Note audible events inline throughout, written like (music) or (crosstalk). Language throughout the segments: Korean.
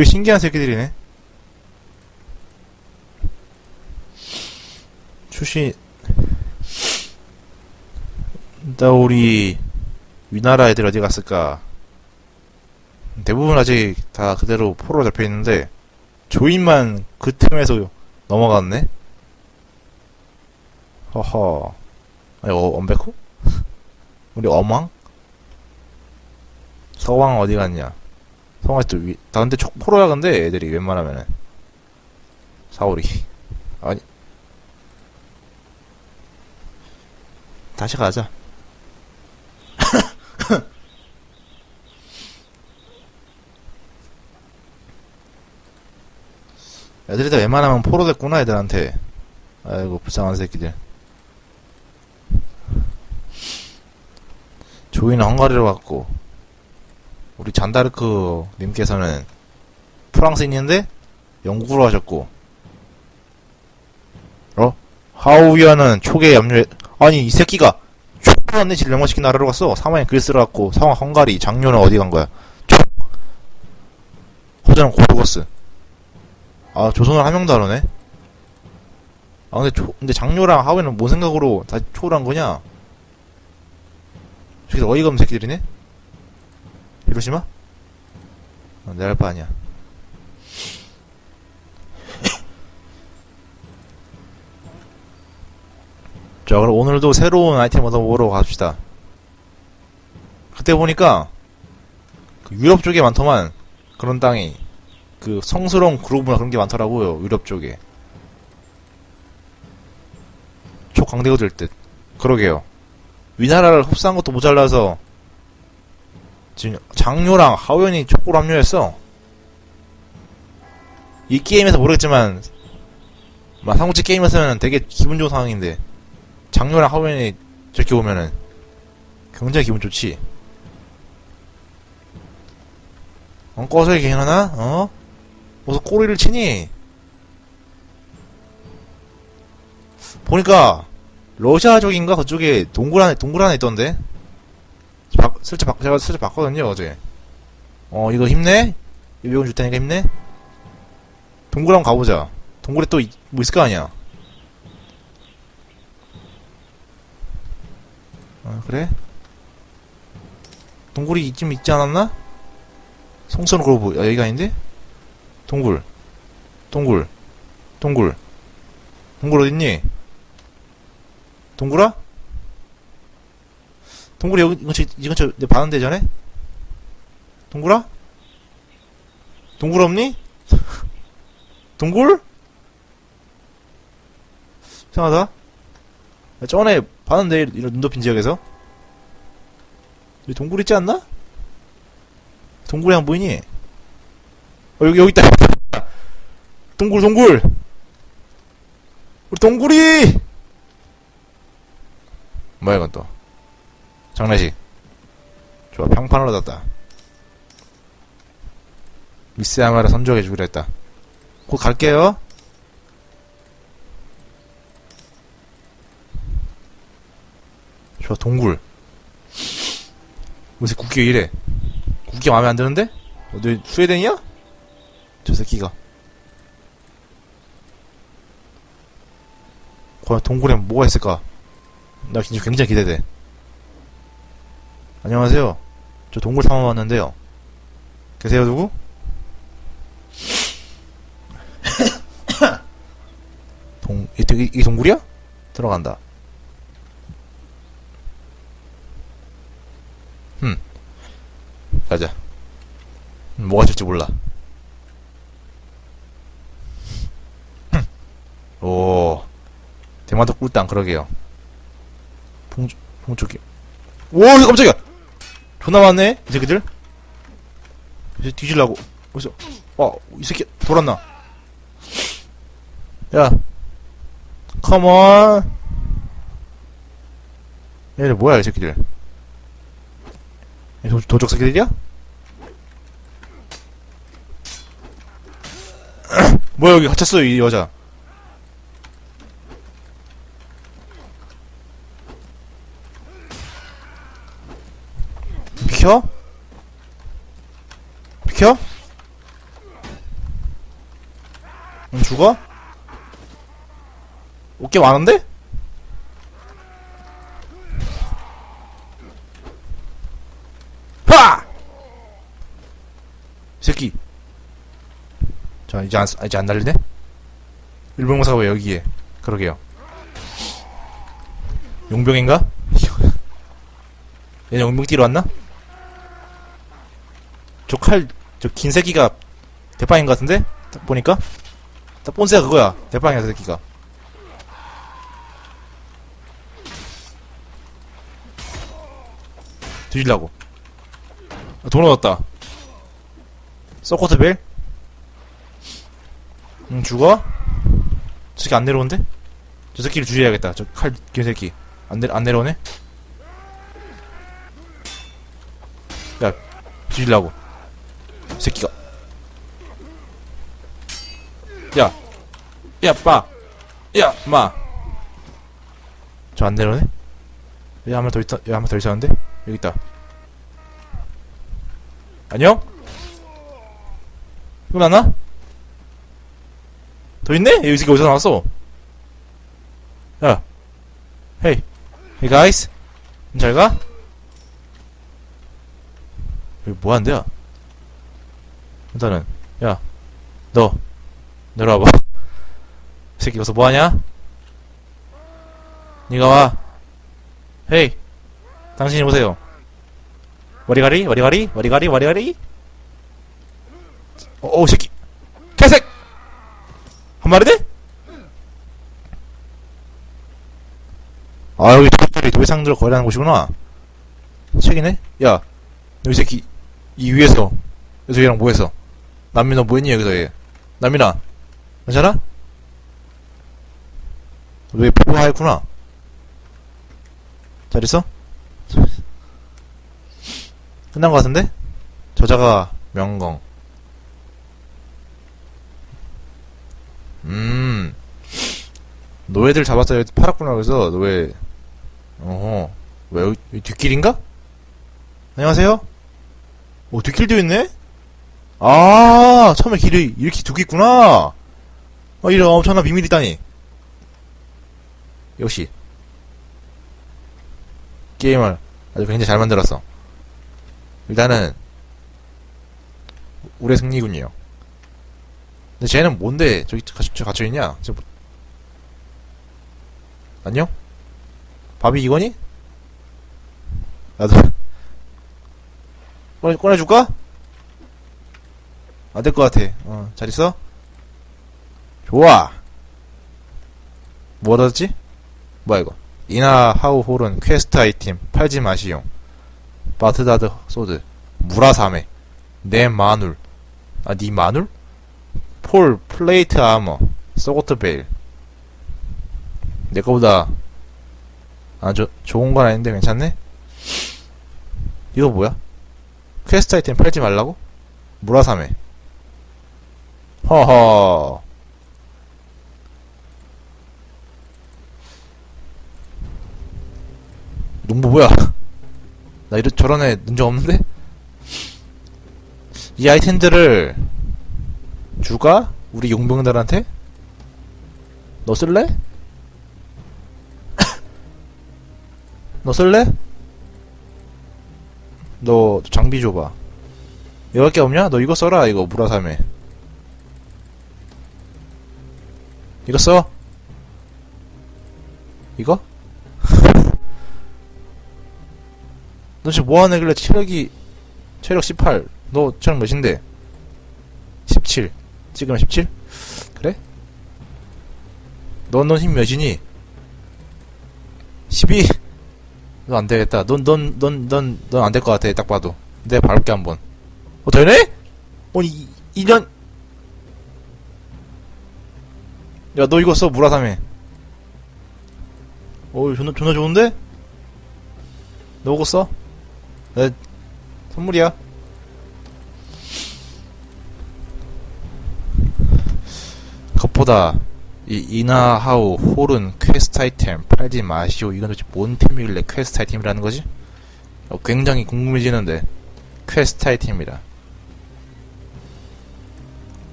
되게 신기한 새끼들이네. 출신, 나 우리, 위나라 애들 어디 갔을까? 대부분 아직 다 그대로 포로 잡혀 있는데, 조인만 그 틈에서 넘어갔네? 허허. 아니, 어, 엄베코? (laughs) 우리 어망? 서왕 어디 갔냐? 성화 또 위, 나 근데 촉 포로야 근데 애들이 웬만하면은. 사오리. 아니. 다시 가자. (laughs) 애들이 다 웬만하면 포로 됐구나 애들한테. 아이고 불쌍한 새끼들. 조이는 헝가리로 갔고 우리 잔다르크 님께서는 프랑스인인데 영국으로 가셨고 어? 하우이아는 초계 염려 아니 이 새끼가 초반에 질병화시킨 나라로 갔어. 사망에 그리스로 갔고 상황 헝가리 장료는 어디 간 거야? 초 호전은 고르거스. 아 조선을 한 명도 안 오네? 아 근데 초, 근데 장료랑 하우이는 뭔 생각으로 다 초를 한 거냐? 저기 어이가 없는 새끼들이네 히로시마? 어, 내가 할 바 아니야. (coughs) 자, 그럼 오늘도 새로운 아이템 얻어보러 갑시다. 그때 보니까, 그 유럽 쪽에 많더만, 그런 땅이. 그 성스러운 그룹이나 그런 게 많더라고요, 유럽 쪽에. 초강대가 될 듯. 그러게요. 위나라를 흡수한 것도 모자라서, 지금 장료랑 하우연이 촉구로 합류했어. 이 게임에서 모르겠지만 막 삼국지 게임에서는 되게 기분 좋은 상황인데 장료랑 하우연이 저렇게 오면은 굉장히 기분 좋지. 어, 꺼서 얘기 하나? 어? 어서 꼬리를 치니? 보니까 러시아 쪽인가 그쪽에 동굴 안에 동굴 안에 있던데. 바, 슬쩍 바, 제가 슬쩍 봤거든요 어제 어 이거 힘내? 이병 줄 테니까 힘내? 동굴 한번 가보자 동굴에 또 뭐 있을 거 아니야 어 그래? 동굴이 이쯤 있지 않았나? 성선 그로브 야 여기가 아닌데? 동굴 동굴 동굴 동굴 어딨니? 동굴아? 동굴이 여기, 이 근처, 이 근처, 내 봤는데 전에? 동굴아? 동굴 없니? (laughs) 동굴? 이상하다. 나 전에 봤는데, 이런 눈 덮인 지역에서? 여기 동굴 있지 않나? 동굴이 안 보이니? 어, 여기, 여기 있다. 동굴, 동굴! 우리 동굴이! 뭐야, 이건 또. 장례식. 좋아, 평판을 얻었다. 미스 야마를 선조해 주기로 했다. 곧 갈게요. 좋아, 동굴. 요새 국기 왜 이래? 국기 마음에 안 드는데? 어, 너 스웨덴이야? 저 새끼가. 과연 동굴에 뭐가 있을까? 나 진짜 굉장히 기대돼. 안녕하세요. 저 동굴 탐험 왔는데요. 계세요, 누구? (coughs) 동, 이, 이, 이 동굴이야? 들어간다. 흠. 가자. 음, 뭐가 될지 몰라. 흠. 오. 대마도 꿀땅, 그러게요. 봉, 봉쪽이. 오, 깜짝이야! 존나 많네, 이 새끼들. 이제 뒤질라고. 어디서, 와, 이 새끼, 돌았나? 야, 컴온. 얘네 뭐야, 이 새끼들. 얘 도, 도적 새끼들이야? (clears throat) 뭐야, 여기 갇혔어, 이 여자. 비켜? 비켜? 응, 죽어? 어깨 많은데? 하! 이 새끼. 자, 이제 안, 아, 이제 안 날리네? 일본공사가 왜 여기에? 그러게요. 용병인가? (laughs) 얘네 용병 뛰러 왔나? 저 칼, 저 긴 새끼가 대빵인 것 같은데? 딱 보니까? 딱 본새가 그거야. 대빵이야, 저 새끼가. 뒤질라고. 아, 돈 얻었다. 서코트 벨? 응, 죽어? 저 새끼 안 내려온대? 저 새끼를 주의해야겠다. 저 칼, 긴 새끼. 안, 내, 안 내려오네? 야, 뒤질라고. 이 새끼가. 야, 야, 빠. 야, 마. 저 안 내려오네? 여기 한명더 있다, 여기 한명더 있었는데? 여기 있다. 안녕? 이거 나나? 더 있네? 여기 새끼 어디서 나왔어? 야. 헤이. 헤이 가이스. 잘 가? 여기 뭐 하는데야? 일단은, 야. 너. 내려와봐. 이 새끼 여기서 뭐 하냐? 니가 와. 헤이. 당신이 오세요. 와리가리, 와리가리, 와리가리, 와리가리. 어, 어, 이 새끼. 개색! 한 마리 돼? 아, 여기 도둑들이 도배상들 거래하는 곳이구나. 책이네? 야, 너이 새끼, 이 위에서, 여기서 얘랑 뭐 했어? 남미 너뭐 했니, 여기서 얘? 남민아, 괜찮아? 왜 피부하였구나? 잘 있어? 끝난 것 같은데? 저자가 명공. 음. 노예들 잡았어. 여기 팔았구나. 그래서 노예. 어허. 왜 여기 뒷길인가? 안녕하세요? 오, 뒷길도 있네? 아, 처음에 길이 이렇게 두개 있구나. 어, 이런 엄청난 비밀이 있다니. 역시. 게임을 아주 굉장히 잘 만들었어. 일단은, 우리의 승리군요. 근데 쟤는 뭔데 저기 갇혀, 갇혀있냐? 저 뭐- 안녕? 밥이 이거니? 나도 (laughs) 꺼내, 꺼내줄까? 안 될 것 같아. 어, 잘 있어? 좋아. 뭐 얻었지? 뭐야 이거? 이나 하우 홀은 퀘스트 아이템 팔지 마시용. 바트다드 소드 무라사메 내 마눌 아니 마눌? 폴 플레이트 아머 소고트 베일 내 거보다 아주 좋은 건 아닌데 괜찮네? 이거 뭐야? 퀘스트 아이템 팔지 말라고? 무라사메 허허 농부 뭐야? 나 이런 저런 애 눈적 없는데? 이 아이템들을 주가? 우리 용병들한테? 너 쓸래? (coughs) 너 쓸래? 너 장비 줘봐. 이거밖에 없냐? 너 이거 써라 이거 무라삼에. 이거 써? (laughs) 이거? 너 지금 뭐하는 애길래 체력이 체력 18. 너 체력 몇인데? 17. 지금 17? 그래? 넌넌힘 몇이니? 12? 너 안 되겠다. 넌, 넌, 넌, 넌, 넌 안될 것 같아. 딱 봐도. 내가 밟을게, 한 번. 어, 되네? 어, 이, 2년? 야, 너 이거 써, 무라사메. 어, 존나, 존나 좋은데? 너 이거 써? 내, 선물이야. 그것보다 이 이나하우 홀은 퀘스트 아이템 팔지 마시오 이건 도대체 뭔 템이길래 퀘스트 아이템이라는 거지? 어, 굉장히 궁금해지는데 퀘스트 아이템이라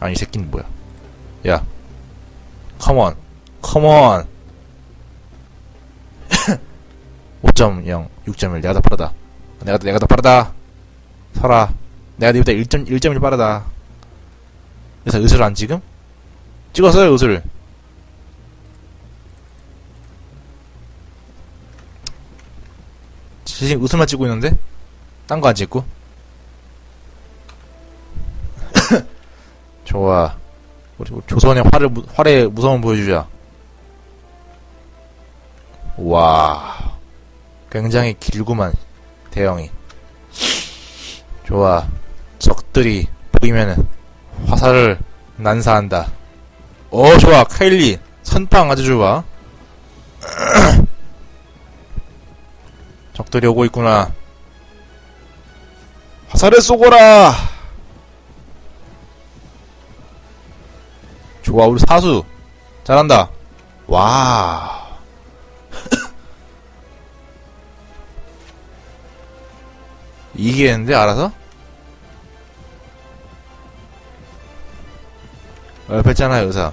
아니 이 새끼는 뭐야 야 컴온 컴온 5.0 6.1 내가 더 빠르다. 내가 내가 더 빠르다. 설아 내가 1점 1.1 빠르다. 그래서 의술 안 지금? 찍었어요 의술. 지금 의술만 찍고 있는데? 딴 거 안 찍고? (laughs) 좋아 우리 조선의 활을 무- 활의 무서움 보여주자. 와. 굉장히 길구만 대형이. 좋아. 적들이 보이면은 화살을 난사한다. 어 좋아. 카일리 선빵 아주 좋아. (clears throat) 적들이 오고 있구나. 화살을 쏘거라 좋아 우리 사수. 잘한다. 와. 이기겠는데 알아서? 얼핏잖아요 의사.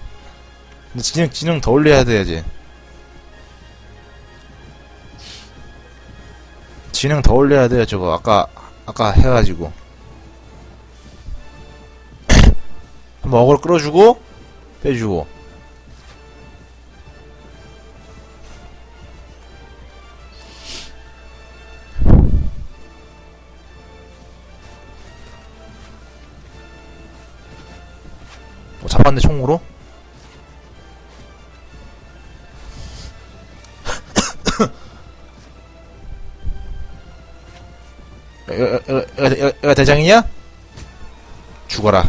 근데 지능 지능 더 올려야 돼야지 지능 더 올려야 돼요 저거. 아까 아까 해가지고. (coughs) 한번 어그로 끌어주고 빼주고. 어, 잡았네 총으로? 얘가, 얘가, 얘가, 얘가 대장이냐? 죽어라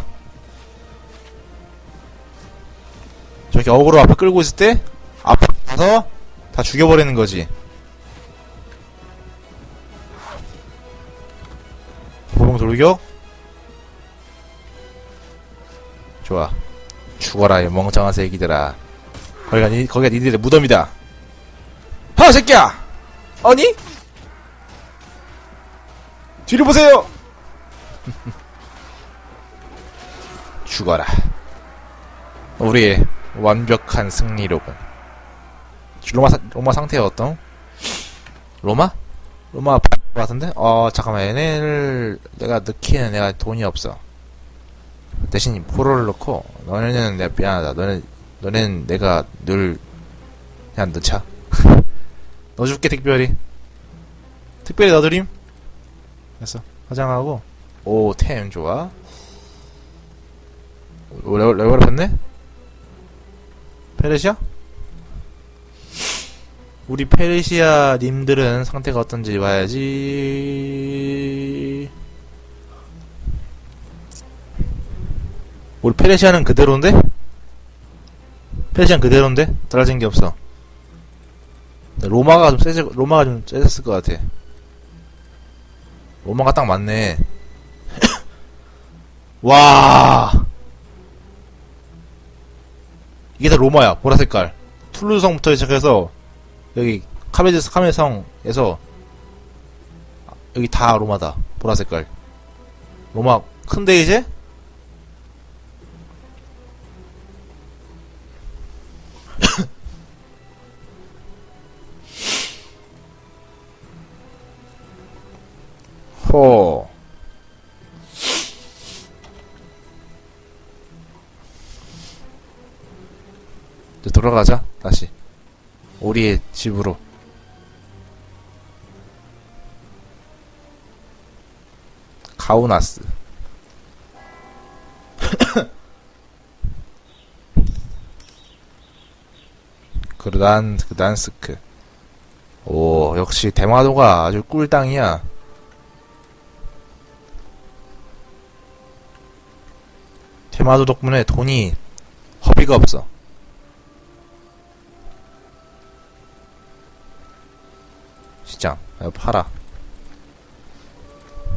저렇게 어그로 앞에 끌고 있을 때 앞에 가서 다 죽여버리는 거지. 보봉 돌격? 좋아. 죽어라 이 멍청한 새끼들아. 거기가 니, 거기가 니들의 무덤이다. 하 새끼야! 아니? 뒤를 보세요! (laughs) 죽어라. 우리의 완벽한 승리로군. 로마, 사- 로마 상태가 어떤? 로마? 로마 바- 같은데? 어 잠깐만. 얘네를 내가 넣기에는 내가 돈이 없어. 대신 포로를 넣고 너네는 내가 미안하다. 너네 너네는 내가 늘 그냥 넣자. (laughs) 넣어줄게 특별히. 특별히 넣어드림. 됐어. 화장하고. 오 템 좋아. 오, 레벨 레벨 했네 페르시아 우리 페르시아 님들은 상태가 어떤지 봐야지 우리 페르시아는 그대로인데? 페르시아는 그대로인데? 달라진 게 없어. 로마가 좀 세지, 로마가 좀 세졌을 것 같아. 로마가 딱 맞네. (coughs) 와! 이게 다 로마야, 보라 색깔. 툴루성부터 시작해서, 여기, 카메즈, 카메성에서, 여기 다 로마다. 보라 색깔. 로마, 큰데 이제? 호. 이제 돌아가자, 다시. 우리의 집으로. 가우나스. (coughs) 그단, 그단스크. 오, 역시 대마도가 아주 꿀땅이야. 대마도 덕분에 돈이 허비가 없어. 이거 팔아.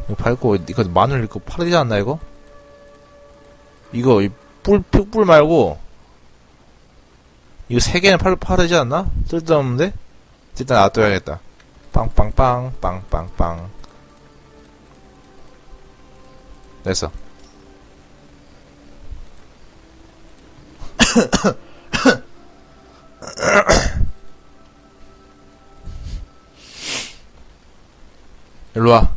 이거 팔고, 이거 마늘 이거 팔아야 되지 않나, 이거? 이거, 이 뿔, 뿔 말고, 이거 세 개는 팔, 팔아야지 않나? 쓸데없는데? 일단 놔둬야겠다. 빵빵빵, 빵빵빵. 됐어. 일로와.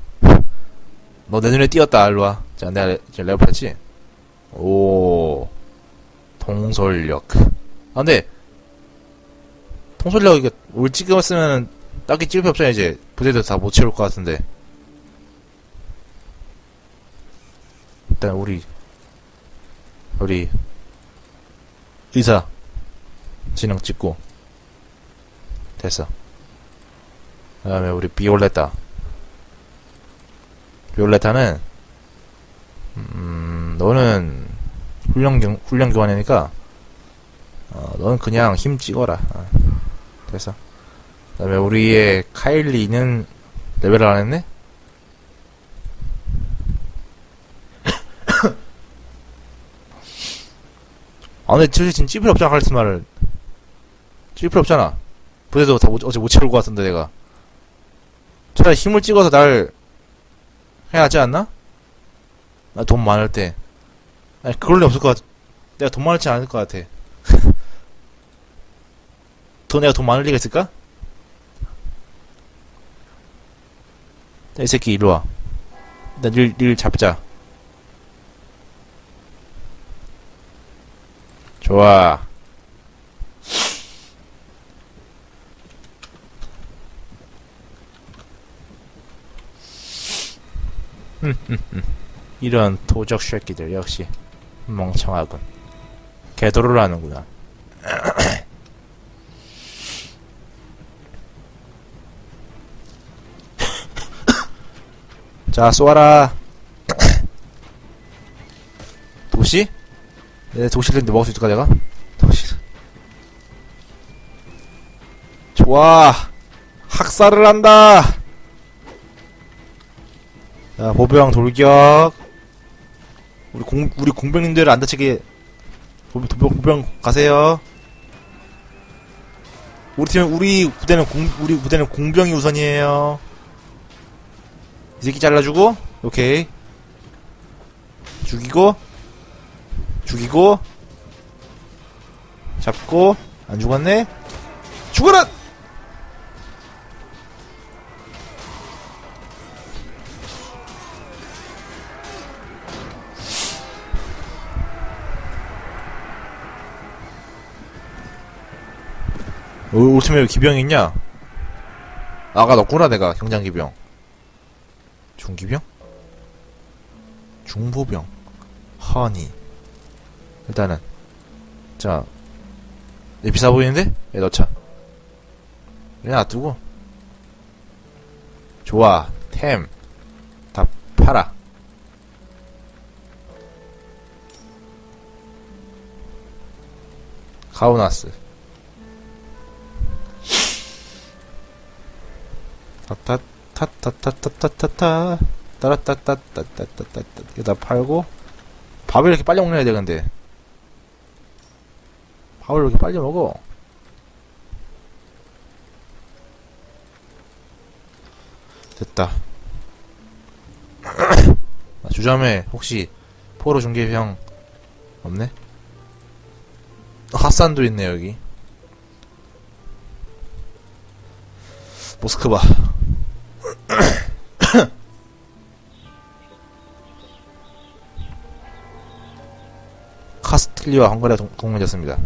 너 내 눈에 띄었다, 일로와. 자, 내가 레- 이제 레벨 했지? 오. 통솔력. 아, 근데, 통솔력 이게 올 찍었으면 딱히 찍을 필요 없잖아, 이제. 부대도 다못 채울 것 같은데. 일단, 우리, 우리, 의사, 진영 찍고, 됐어. 그 다음에 우리 비올레타. 비올레타는, 음, 너는 훈련, 경, 훈련 교환이니까, 어, 너는 그냥 힘 찍어라. 어, 됐어. 그 다음에 우리의 카일리는 레벨을 안 했네? (coughs) 아, 근데 솔직히 지금 찝을 없잖아, 카리스마를. 찝을 없잖아. 부대도 다 못- 어제 못 채울 것 같은데, 내가. 차라리 힘을 찍어서 날 해야 하지 않나? 나 돈 많을 때. 아니, 그럴 리 없을 것 같아. 내가 돈 많을지 않을 것 같아. (laughs) 더 내가 돈 많을 리가 있을까? 야, 이 새끼, 이리 와. 나 일, 일 잡자. 좋아. (laughs) 이런 도적 새끼들 역시 멍청하군. 개도를 하는구나. (coughs) 자, 쏘아라. (coughs) 도시? 내 도시를 먹을 수 있을까, 내가? 도시. 좋아. 학살을 한다. 자, 보병 돌격. 우리 공, 우리 공병님들 안 다치게 보- 보병, 보병 가세요. 우리 팀, 우리 부대는 공, 우리 부대는 공병이 우선이에요. 이 새끼 잘라주고, 오케이. 죽이고, 죽이고, 잡고, 안 죽었네? 죽어라! 어, 팀에 왜 기병이 있냐? 아가 넣구나 내가 경장 기병. 중기병? 중보병. 허니. 일단은 자, 얘 비싸 보이는데? 얘 넣자. 얘 놔두고. 좋아. 템. 다 팔아. 가오나스. 타타 타타타타타타타 따라따따따따따따. 여기다 팔고 밥을 이렇게 빨리 먹어야 돼 근데. 밥을 이렇게 빨리 먹어. 됐다. (clears throat) 아, 주점에 혹시 포로 중계병 없네? 핫산도 있네 여기. 모스크바 (coughs) 카스틸리와 헝가리가 동- 동맹했습니다.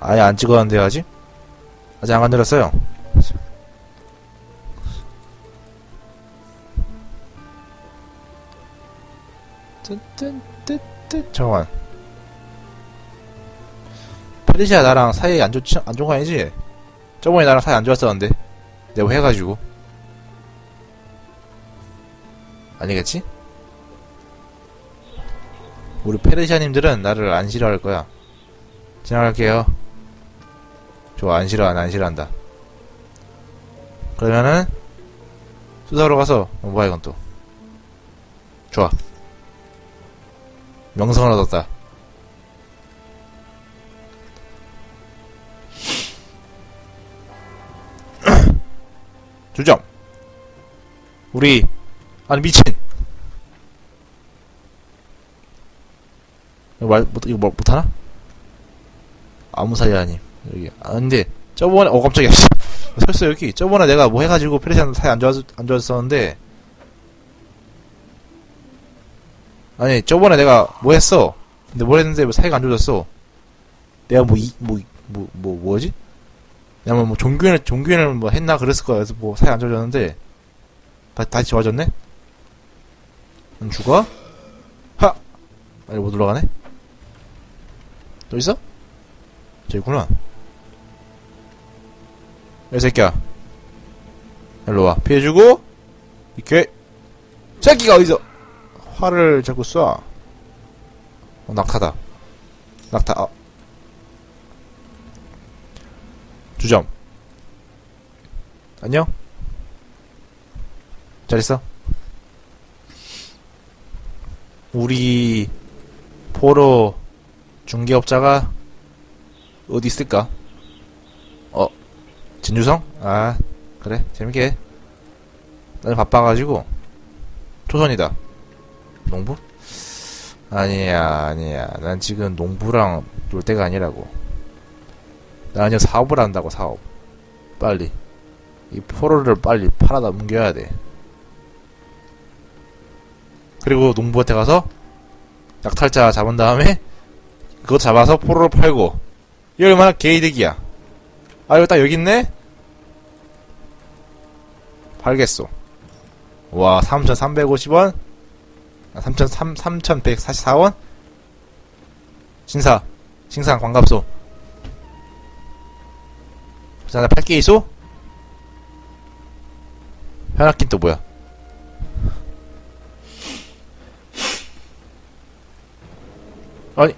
아예 안 찍었는데 아직? 아직 안 건드렸어요. 뜬뜬뜨뜨 잠깐만. 페르시아 나랑 사이 안 좋지 안 좋은 거 아니지? 저번에 나랑 사이 안 좋았었는데 내가 해가지고 아니겠지? 우리 페르시아님들은 나를 안 싫어할 거야. 지나갈게요. 좋아, 안 싫어, 안 싫어한다. 그러면은, 수사로 가서, 어, 뭐야, 이건 또. 좋아. 명성을 얻었다. (clears throat) 주점! 우리, 아니, 미친! 이거 말, 못, 이거 뭐, 못하나? 아무 사이 아님. 여기. 아, 근데, 저번에, 어. 씨. (laughs) 설사 여기. 저번에 내가 뭐 해가지고 페르시안 사이 안 좋았, 안 좋았었는데. 아니, 저번에 내가 뭐 했어. 근데 뭘 했는데 뭐 사이가 안 좋아졌어. 내가 뭐, 이, 뭐, 이- 뭐, 뭐, 뭐 지? 내가 뭐, 종교인을, 종교인을 뭐 했나 그랬을 거야. 그래서 뭐 사이 안 좋아졌는데. 다, 다시 좋아졌네? 안 죽어? 하! 아니, 못 올라가네? 또 있어? 저기 있구나. 이 새끼야. 일로 와. 피해주고, 이렇게. 새끼가 어디서, 활을 자꾸 쏴. 어, 낙타다. 낙타, 아. 주점. 안녕? 잘 있어? 우리, 포로, 중개업자가, 어디 있을까? 어, 진주성? 아, 그래. 재밌게 해. 나는 바빠가지고, 초선이다. 농부? 아니야, 아니야. 난 지금 농부랑 놀 때가 아니라고. 나 그냥 사업을 한다고, 사업. 빨리. 이 포로를 빨리 팔아다 뭉겨야 돼. 그리고 농부한테 가서, 약탈자 잡은 다음에, 그거 잡아서 포로를 팔고, 이게 얼마나 개이득이야. 아, 이거 딱 여기 있네? 팔겠소. 와, 3,350원? 아, 3,300, 3,144원? 신사. 신상 관갑소. 자, 나 팔게 있소? 현악긴 또 뭐야? 아니.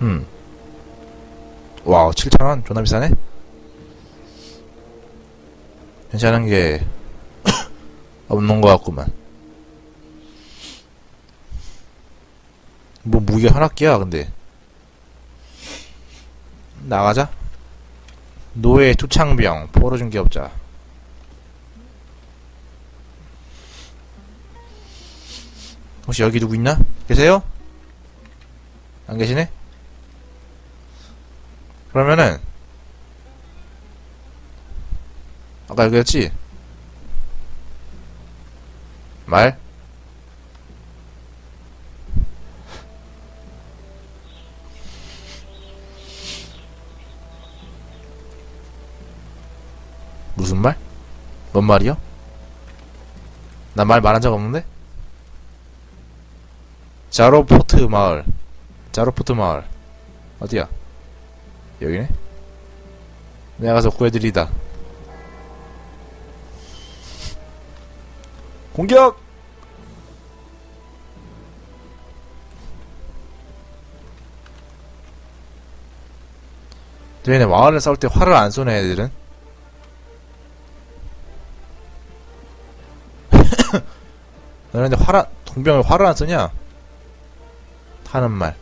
음. 와우, 7,000원? 존나 비싸네? 괜찮은 게, (coughs) 없는 것 같구만. 뭐, 무기가 하나끼야, 근데. 나가자. 노예 투창병, 포로중개업자. 혹시 여기 누구 있나? 계세요? 안 계시네? 그러면은 아까 여기였지? 말? 무슨 말? 뭔 말이요? 나 말 말한 적 없는데? 자로포트 마을 자로포트 마을 어디야? 여기네? 내가 가서 구해드리다. 공격! 얘네 마을을 싸울 때 활을 안 쏘네, 애들은. 너네 활 안, 동병을 활을 안 쏘냐? 타는 말.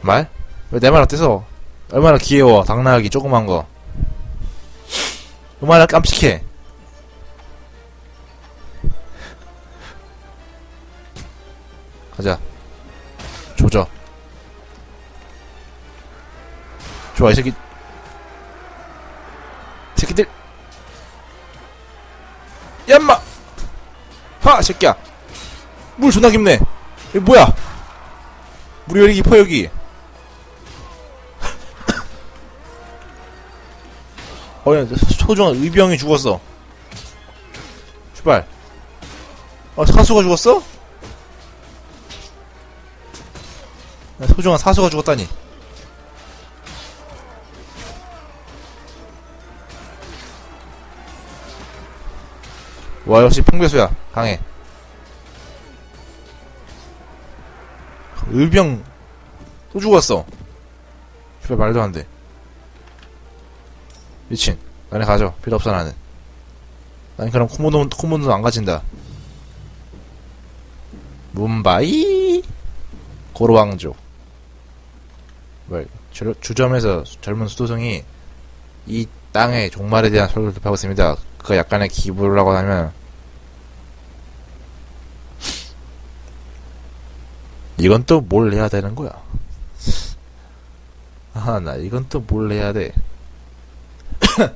말? 왜 내 말 어때서? 얼마나 귀여워, 당나귀 조그만 거. 얼마나 깜찍해. 가자. 조져. 좋아, 이 새끼. 새끼들. 얌마! 하! 새끼야! 물 존나 깊네! 이거 뭐야? 물이 왜 이렇게 깊어, 여기? (laughs) 어, 야, 소중한 의병이 죽었어. 출발. 어, 사수가 죽었어? 야, 소중한 사수가 죽었다니. 와, 역시 풍배수야. 강해. 의병, 또 죽었어. 출발 말도 안 돼. 미친. 나네 가져. 필요 없어, 나는. 난 그럼 코모도, 코모도 안 가진다. 문바이 고로왕족. 뭐, 주, 주점에서 젊은 수도승이 이 땅의 종말에 대한 설교를 접하고 있습니다. 그가 약간의 기부라고 하면 이건 또 뭘 해야 되는 거야? 아, 나 이건 또 뭘 해야 돼? (coughs)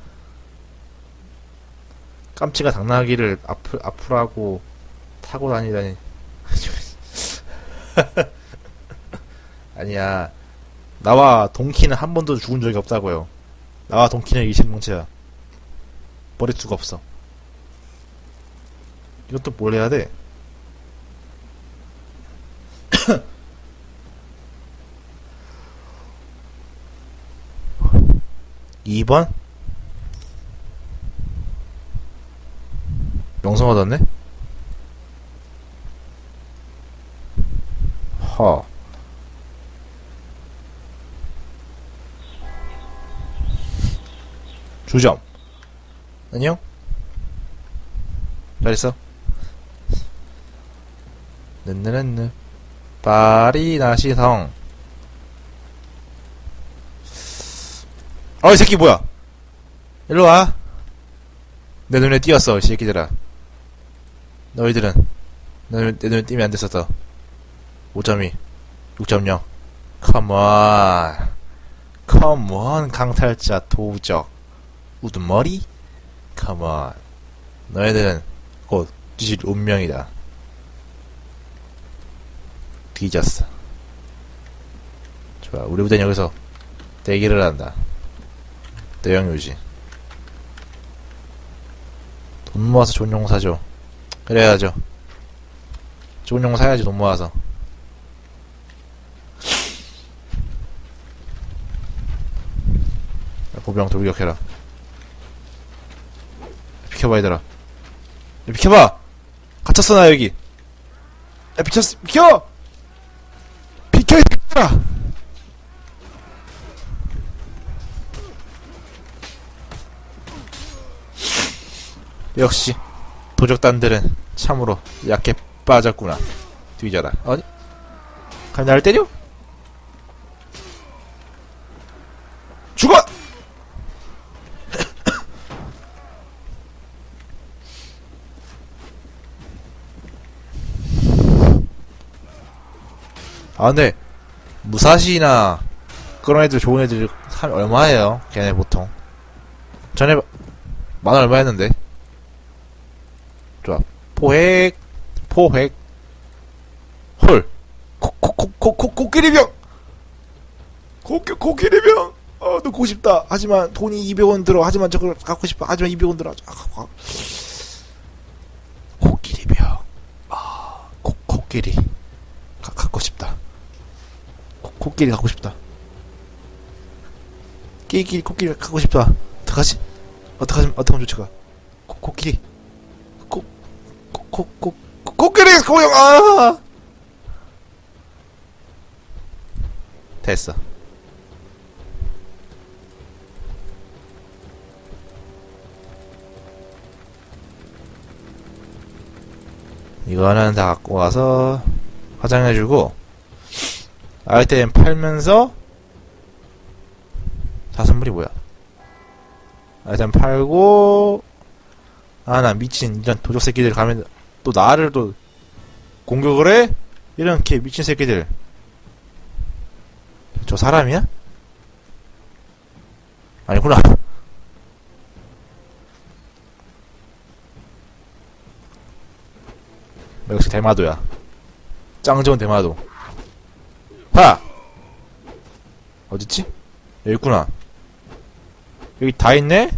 깜치가 당나귀를 앞을, 앞으로 하고 타고 다니다니. (laughs) 아니야. 나와 동키는 한 번도 죽은 적이 없다고요. 나와 동키는 이신명체야. 버릴 수가 없어. 이것도 뭘 해야 돼? 2번? 명성 얻었네? 허. 주점. 안녕? 잘했어? 느느느느. 파리 나시성. 어, 이 새끼 뭐야? 일로 와. 내 눈에 띄었어, 이 새끼들아. 너희들은 내, 눈- 내 눈에 띄면 안 됐었어. 5.2, 6.0. 컴온. 컴온, 강탈자 도적. 우두머리? 컴온. 너희들은 곧 뒤질 운명이다. 뒤졌어. 좋아, 우리 부대는 여기서 대기를 한다. 대형 유지. 돈 모아서 좋은 용 사죠. 그래야죠. 좋은 용 사야지, 돈 모아서. 야, 보병 돌격해라. 비켜봐, 얘들아. 야, 비켜봐! 갇혔어, 나 여기. 야, 비켰어, 비켜! 비켜, 이 새끼들 역시 도적단들은 참으로 약해 빠졌구나. 뒤져라. 아니? 감히 나를 때려? 죽어! (coughs) 아 근데 무사시나 그런 애들 좋은 애들 한 얼마예요? 걔네 보통 전에 만 얼마 했는데. 포획, 포획, 헐. 코, 코, 코, 코, 코, 코끼리병! 코, 코끼리병! 어, 넣고 싶다. 하지만 돈이 200원 들어. 하지만 저걸 갖고 싶어. 하지만 200원 들어. 아, 아. 코끼리병. 아, 코, 코끼리. 가, 갖고 싶다. 코, 코끼리 갖고 싶다. 끼끼리, 코끼리 갖고 싶다. 어떡하지? 어떡하지? 어떡하면 좋지가? 코, 코끼리. 코, 코끼리 고용, 아! 됐어. 이거는 다 갖고 와서 화장해주고, 아이템 팔면서, 자선물이 뭐야? 아이템 팔고, 아, 나 미친, 이런 도적 새끼들 가면, 또 나를 또, 공격을 해? 이런 개 미친 새끼들. 저 사람이야? 아니구나. 역시 대마도야. 짱 좋은 대마도. 하! 어딨지? 여기 있구나. 여기 다 있네?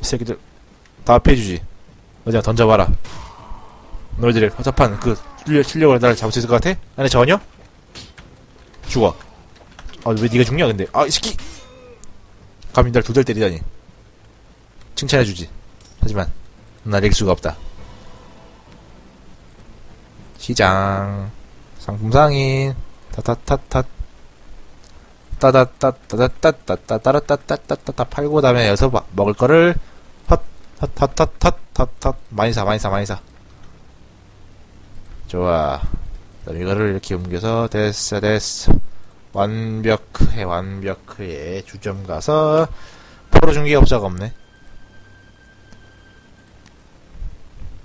이 새끼들 다 패주지. 어디야 던져봐라. 너희들의 허접한 그 실력, 실력 으로 나를 잡을 수 있을 것 같아? 아니 전혀? 죽어. 아왜 네가 죽냐 근데? 아이 새끼. 감히 날 두 달 때리다니. 칭찬해주지. 하지만 날 이길 수가 없다. 시장 상품 상인 타타타타 따다따따따따따따따따따따따 팔고 다음에 여기서 마- 먹을 거를 핫핫핫핫핫핫 많이 사 많이 사 많이 사 좋아. 그다음 이거를 이렇게 옮겨서 됐어 됐어. 완벽해 완벽해. 주점 가서 포로 중개업자가 없네.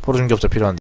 포로 중개업자 필요한데